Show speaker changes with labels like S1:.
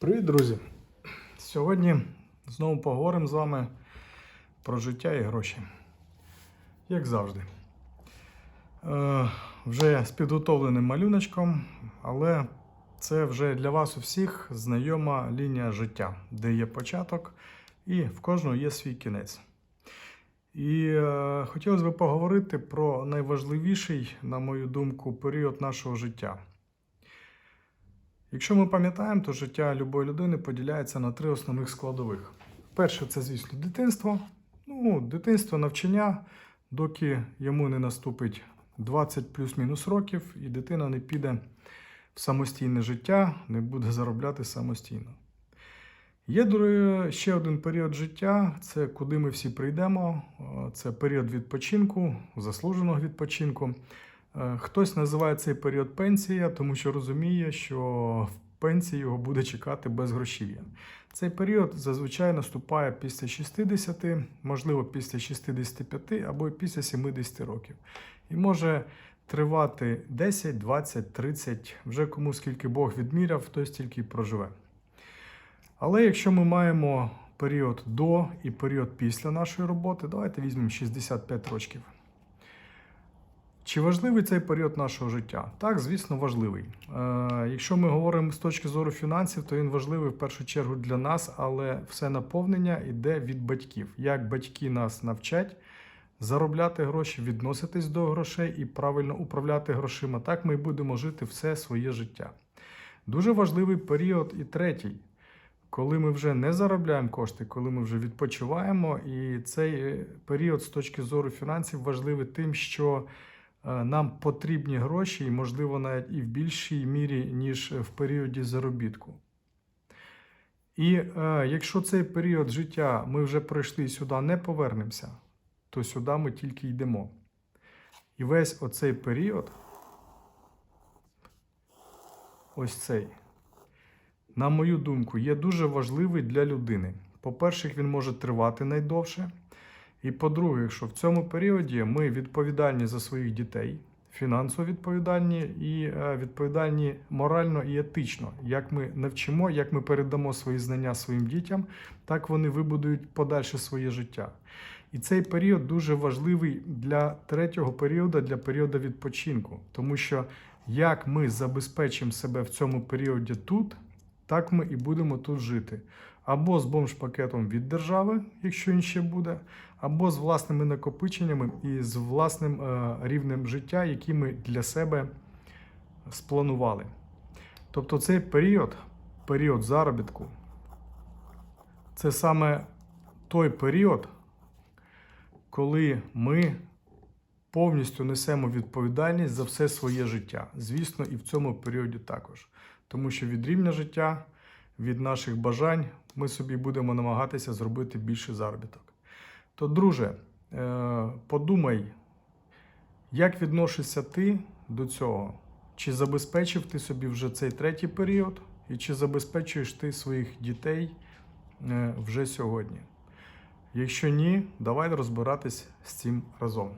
S1: Привіт, друзі! Сьогодні знову поговоримо з вами про життя і гроші. Як завжди. Е, вже з підготовленим малюночком, але це вже для вас у всіх знайома лінія життя, де є початок і в кожного є свій кінець. І е, хотілося б поговорити про найважливіший, на мою думку, період нашого життя. Якщо ми пам'ятаємо, то життя любої людини поділяється на три основних складових. Перше, це, звісно, дитинство. Ну, дитинство, навчання, доки йому не наступить 20 плюс-мінус років, і дитина не піде в самостійне життя, не буде заробляти самостійно. Є ще один період життя, це куди ми всі прийдемо. Це період відпочинку, заслуженого відпочинку. Е, Хтось називає цей період пенсія, тому що розуміє, що в пенсії його буде чекати без безгрошів'я. Цей період зазвичай наступає після 60, можливо, після 65 або після 70 років. І може тривати 10, 20, 30, вже кому скільки Бог відміряв, той стільки й проживе. Але якщо ми маємо період до і період після нашої роботи, давайте візьмемо 65 років. Чи важливий цей період нашого життя? Так, звісно, важливий. Е, якщо ми говоримо з точки зору фінансів, то він важливий в першу чергу для нас, але все наповнення йде від батьків. Як батьки нас навчать заробляти гроші, відноситись до грошей і правильно управляти грошима, так ми будемо жити все своє життя. Дуже важливий період і третій, коли ми вже не заробляємо кошти, коли ми вже відпочиваємо. І цей е, період з точки зору фінансів важливий тим, що нам потрібні гроші, і, можливо, навіть і в більшій мірі, ніж в періоді заробітку. І е, якщо цей період життя ми вже пройшли і сюди не повернемося, то сюди ми тільки йдемо. І весь оцей період, ось цей, на мою думку, є дуже важливий для людини. По-перше, він може тривати найдовше. І по-друге, якщо в цьому періоді ми відповідальні за своїх дітей, фінансово відповідальні і е, відповідальні морально і етично, як ми навчимо, як ми передамо свої знання своїм дітям, так вони вибудують подальше своє життя. І цей період дуже важливий для третього періоду, для періоду відпочинку, тому що як ми забезпечимо себе в цьому періоді тут, так ми і будемо тут жити. Або з бомж-пакетом від держави, якщо він ще буде, або з власними накопиченнями і з власним е, рівнем життя, який ми для себе спланували. Тобто цей період, період заробітку, це саме той період, коли ми повністю несемо відповідальність за все своє життя. Звісно, і в цьому періоді також. Тому що від рівня життя, від наших бажань ми собі будемо намагатися зробити більше заробіток. То, друже, е, подумай, як відносишся ти до цього? Чи забезпечив ти собі вже цей третій період, і чи забезпечуєш ти своїх дітей е, вже сьогодні? Якщо ні, давай розбиратись з цим разом.